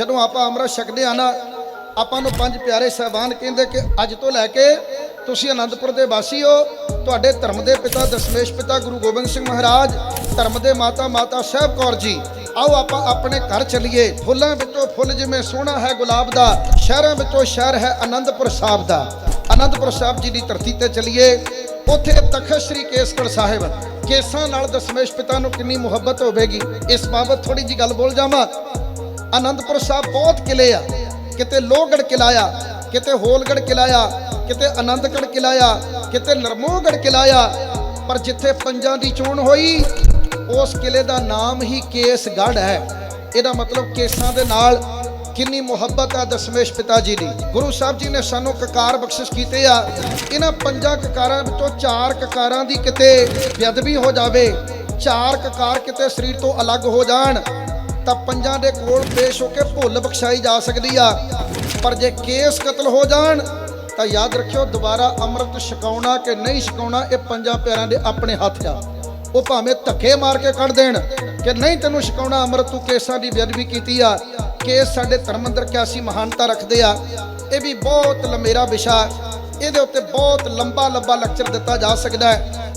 ਜਦੋਂ ਆਪਾਂ ਅੰਮ੍ਰਿਤ ਛਕਦੇ ਆ ਨਾ, ਆਪਾਂ ਨੂੰ ਪੰਜ ਪਿਆਰੇ ਸਹਿਬਾਨ ਕਹਿੰਦੇ ਕਿ ਅੱਜ ਤੋਂ ਲੈ ਕੇ ਤੁਸੀਂ ਅਨੰਦਪੁਰ ਦੇ ਵਾਸੀ ਹੋ, ਤੁਹਾਡੇ ਧਰਮ ਦੇ ਪਿਤਾ ਦਸ਼ਮੇਸ਼ ਪਿਤਾ ਗੁਰੂ ਗੋਬਿੰਦ ਸਿੰਘ ਮਹਾਰਾਜ, ਧਰਮ ਦੇ ਮਾਤਾ ਮਾਤਾ ਸਾਹਿਬ ਕੌਰ ਜੀ, ਆਓ ਆਪਾਂ ਆਪਣੇ ਘਰ ਚਲੀਏ। ਫੁੱਲਾਂ ਵਿੱਚੋਂ ਫੁੱਲ ਜਿਵੇਂ ਸੋਹਣਾ ਹੈ ਗੁਲਾਬ ਦਾ, ਸ਼ਹਿਰਾਂ ਵਿੱਚੋਂ ਸ਼ਹਿਰ ਹੈ ਅਨੰਦਪੁਰ ਸਾਹਿਬ ਦਾ। ਅਨੰਦਪੁਰ ਸਾਹਿਬ ਜੀ ਦੀ ਧਰਤੀ ਤੇ ਚਲੀਏ, ਉੱਥੇ ਤਖਤ ਸ੍ਰੀ ਕੇਸਗੜ੍ਹ ਸਾਹਿਬ। ਕੇਸਾਂ ਨਾਲ ਦਸ਼ਮੇਸ਼ ਪਿਤਾ ਨੂੰ ਕਿੰਨੀ ਮੁਹੱਬਤ ਹੋਵੇਗੀ, ਇਸ ਬਾਬਤ ਥੋੜੀ ਜੀ ਗੱਲ ਬੋਲ ਜਾਵਾਂ। ਆਨੰਦਪੁਰ ਸਾਹਿਬ ਬਹੁਤ ਕਿਲੇ ਆ। ਕਿਤੇ ਲੋਹਗੜ ਕਿਲਾ ਆ ਕਿਤੇ ਹੋਲਗੜ ਕਿਲਾ ਆ ਕਿਤੇ ਆਨੰਦਗੜ ਕਿਲਾ ਆ ਕਿਤੇ ਨਰਮੋਗੜ ਕਿਲਾ ਆ ਪਰ ਜਿੱਥੇ ਪੰਜਾਂ ਦੀ ਚੋਣ ਹੋਈ, ਉਸ ਕਿਲੇ ਦਾ ਨਾਮ ਹੀ ਕੇਸਗੜ੍ਹ ਹੈ। ਇਹਦਾ ਮਤਲਬ ਕੇਸਾਂ ਦੇ ਨਾਲ ਕਿੰਨੀ ਮੁਹੱਬਤ ਆ ਦਸ਼ਮੇਸ਼ ਪਿਤਾ ਜੀ ਦੀ। ਗੁਰੂ ਸਾਹਿਬ ਜੀ ਨੇ ਸਾਨੂੰ ਕਕਾਰ ਬਖਸ਼ਿਸ਼ ਕੀਤੇ ਆ। ਇਹਨਾਂ ਪੰਜਾਂ ਕਕਾਰਾਂ ਵਿੱਚੋਂ ਚਾਰ ਕਕਾਰਾਂ ਦੀ ਕਿਤੇ ਬੇਅਦਬੀ ਹੋ ਜਾਵੇ, ਚਾਰ ਕਕਾਰ ਕਿਤੇ ਸਰੀਰ ਤੋਂ ਅਲੱਗ ਹੋ ਜਾਣ ਤਾਂ ਪੰਜਾਂ ਦੇ ਕੋਲ ਪੇਸ਼ ਹੋ ਕੇ ਭੁੱਲ ਬਖਸ਼ਾਈ ਜਾ ਸਕਦੀ ਆ। ਪਰ ਜੇ ਕੇਸ ਕਤਲ ਹੋ ਜਾਣ, ਤਾਂ ਯਾਦ ਰੱਖਿਓ ਦੁਬਾਰਾ ਅੰਮ੍ਰਿਤ ਛਕਾਉਣਾ ਕਿ ਨਹੀਂ ਛਕਾਉਣਾ, ਇਹ ਪੰਜਾਂ ਪਿਆਰਾਂ ਦੇ ਆਪਣੇ ਹੱਥ ਆ। ਉਹ ਭਾਵੇਂ ਧੱਕੇ ਮਾਰ ਕੇ ਕੱਢ ਦੇਣ ਕਿ ਨਹੀਂ ਤੈਨੂੰ ਛਕਾਉਣਾ ਅੰਮ੍ਰਿਤ, ਤੂੰ ਕੇਸਾਂ ਦੀ ਬੇਅਦਬੀ ਕੀਤੀ ਆ। ਕੇਸ ਸਾਡੇ ਧਰਮ ਅੰਦਰ ਕਿਆਸੀ ਮਹਾਨਤਾ ਰੱਖਦੇ ਆ। ਇਹ ਵੀ ਬਹੁਤ ਲੰਮੇਰਾ ਵਿਸ਼ਾ। ਇਹਦੇ ਉੱਤੇ ਬਹੁਤ ਲੰਬਾ ਲੰਬਾ ਲੈਕਚਰ ਦਿੱਤਾ ਜਾ ਸਕਦਾ ਹੈ।